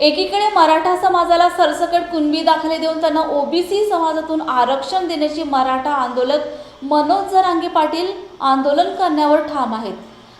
एकीकडे मराठा समाजाला सरसकट कुणबी दाखले देऊन त्यांना ओबीसी समाजातून आरक्षण देण्याची मराठा आंदोलक मनोज जरांगे पाटील आंदोलन करण्यावर ठाम आहेत.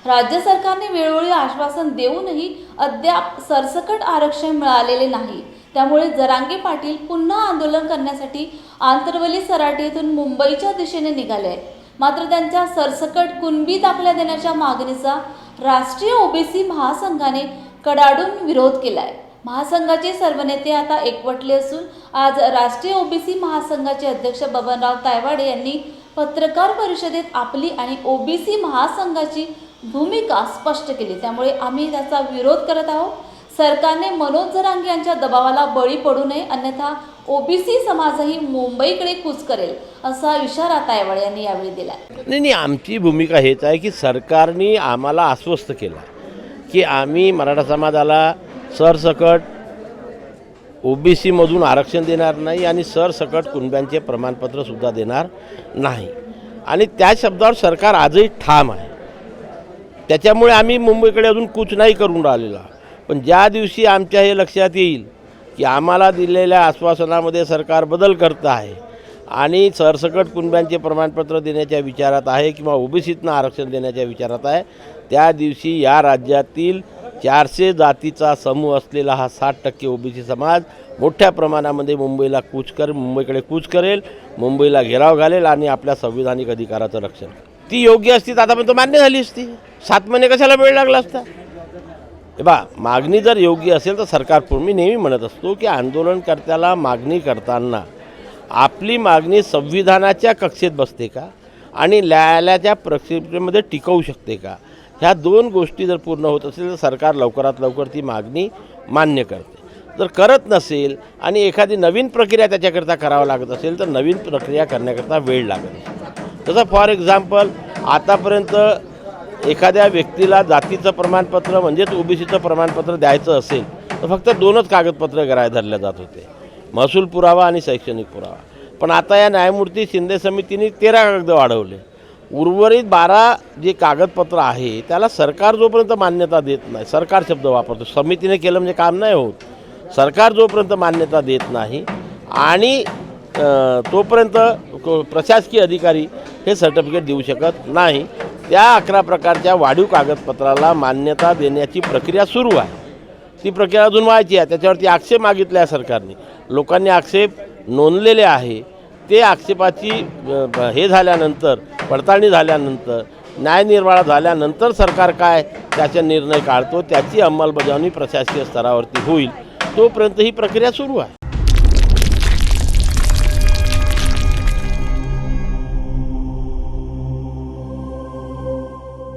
राज्य सरकारने वेळोवेळी आश्वासन देऊनही अद्याप सरसकट आरक्षण मिळालेले नाही. त्यामुळे जरांगे पाटील पुन्हा आंदोलन करण्यासाठी आंतरवली सराटी येथून मुंबईच्या दिशेने निघाले मात्र त्यांच्या सरसकट कुणबी दाखल्या देण्याच्या मागणीचा राष्ट्रीय ओबीसी महासंघाने कडाडून विरोध केलाय. महासंघाचे सर्व नेते आता एकवटले असून आज राष्ट्रीय ओबीसी महासंघाचे अध्यक्ष बबनराव तायवाडे यांनी पत्रकार परिषदेत आपली आणि ओबीसी महासंघाची भूमिका स्पष्ट केली. त्यामुळे आम्ही त्याचा विरोध करत आहोत. सरकारने मनोज जरांगे यांच्या दबावाला बळी पडू नये अन्यथा ओबीसी समाजही मुंबईकडे कूच करेल असा इशारा तायवाड यांनी यावेळी दिला नाही नाही आमची भूमिका हेच आहे की सरकारने आम्हाला आश्वस्त केलं की आम्ही मराठा समाजाला सरसकट ओ बी सीमधून आरक्षण देणार नाही आणि सरसकट कुणब्यांचे प्रमाणपत्रसुद्धा देणार नाही. आणि त्या शब्दावर सरकार आजही ठाम आहे. त्याच्यामुळे आम्ही मुंबईकडे अजून कूच नाही करून राहिलेला. पण ज्या दिवशी आमच्या हे लक्षात येईल की आम्हाला दिलेल्या आश्वासनामध्ये सरकार बदल करत आहे आणि सरसकट कुणब्यांचे प्रमाणपत्र देण्याच्या विचारात आहे किंवा ओबीसीतनं आरक्षण देण्याच्या विचारात आहे त्या दिवशी या राज्यातील चारशे जातीचा समूह असलेला हा साठ टक्के ओबीसी समाज मोठ्या प्रमाणामध्ये मुंबईला कूच कर मुंबईकडे कूच करेल मुंबईला घेराव घालेल आणि आपल्या संविधानिक अधिकाराचं रक्षण. ती योग्य असती तर आतापर्यंत मान्य झाली असती. सात महिने कशाला वेळ लागला असता? हे बा मागणी जर योग्य असेल तर सरकार मी नेहमी म्हणत असतो की आंदोलनकर्त्याला मागणी करताना आपली मागणी संविधानाच्या कक्षेत बसते का? आणि न्यायालयाच्या प्रक्षेपेमध्ये टिकवू शकते का? ह्या दोन गोष्टी जर पूर्ण होत असेल तर सरकार लवकरात लवकर ती मागणी मान्य करते. जर करत नसेल आणि एखादी नवीन प्रक्रिया त्याच्याकरता करावं लागत असेल तर नवीन प्रक्रिया करण्याकरता वेळ लागत असेल तसं फॉर एक्झाम्पल आतापर्यंत एखाद्या व्यक्तीला जातीचं प्रमाणपत्र म्हणजेच ओबीसीचं प्रमाणपत्र द्यायचं असेल तर फक्त दोनच कागदपत्र गराय धरले जात होते. महसूल पुरावा आणि शैक्षणिक पुरावा. पण आता या न्यायमूर्ती शिंदे समितीने तेरा कागद वाढवले. उर्वरित बारा जे कागदपत्र आहे त्याला सरकार जोपर्यंत मान्यता देत नाही सरकार शब्द वापरतो. समितीने केलं म्हणजे काम नाही होत. सरकार जोपर्यंत मान्यता देत नाही आणि तोपर्यंत प्रशासकीय अधिकारी हे सर्टिफिकेट देऊ शकत नाही त्या अकरा प्रकारच्या वाढीव कागदपत्राला मान्यता देण्याची प्रक्रिया सुरू आहे. ती प्रक्रिया अजून व्हायची आहे. त्याच्यावरती आक्षेप मागितले आहे सरकारने. लोकांनी आक्षेप नोंदलेले आहे. ते आक्षेपाची ब- हे झाल्यानंतर पडताळणी झाल्यानंतर न्यायनिर्वाळा झाल्यानंतर सरकार काय त्याचा निर्णय काढतो त्याची अंमलबजावणी प्रशासकीय स्तरावरती होईल तोपर्यंत ही प्रक्रिया सुरू आहे.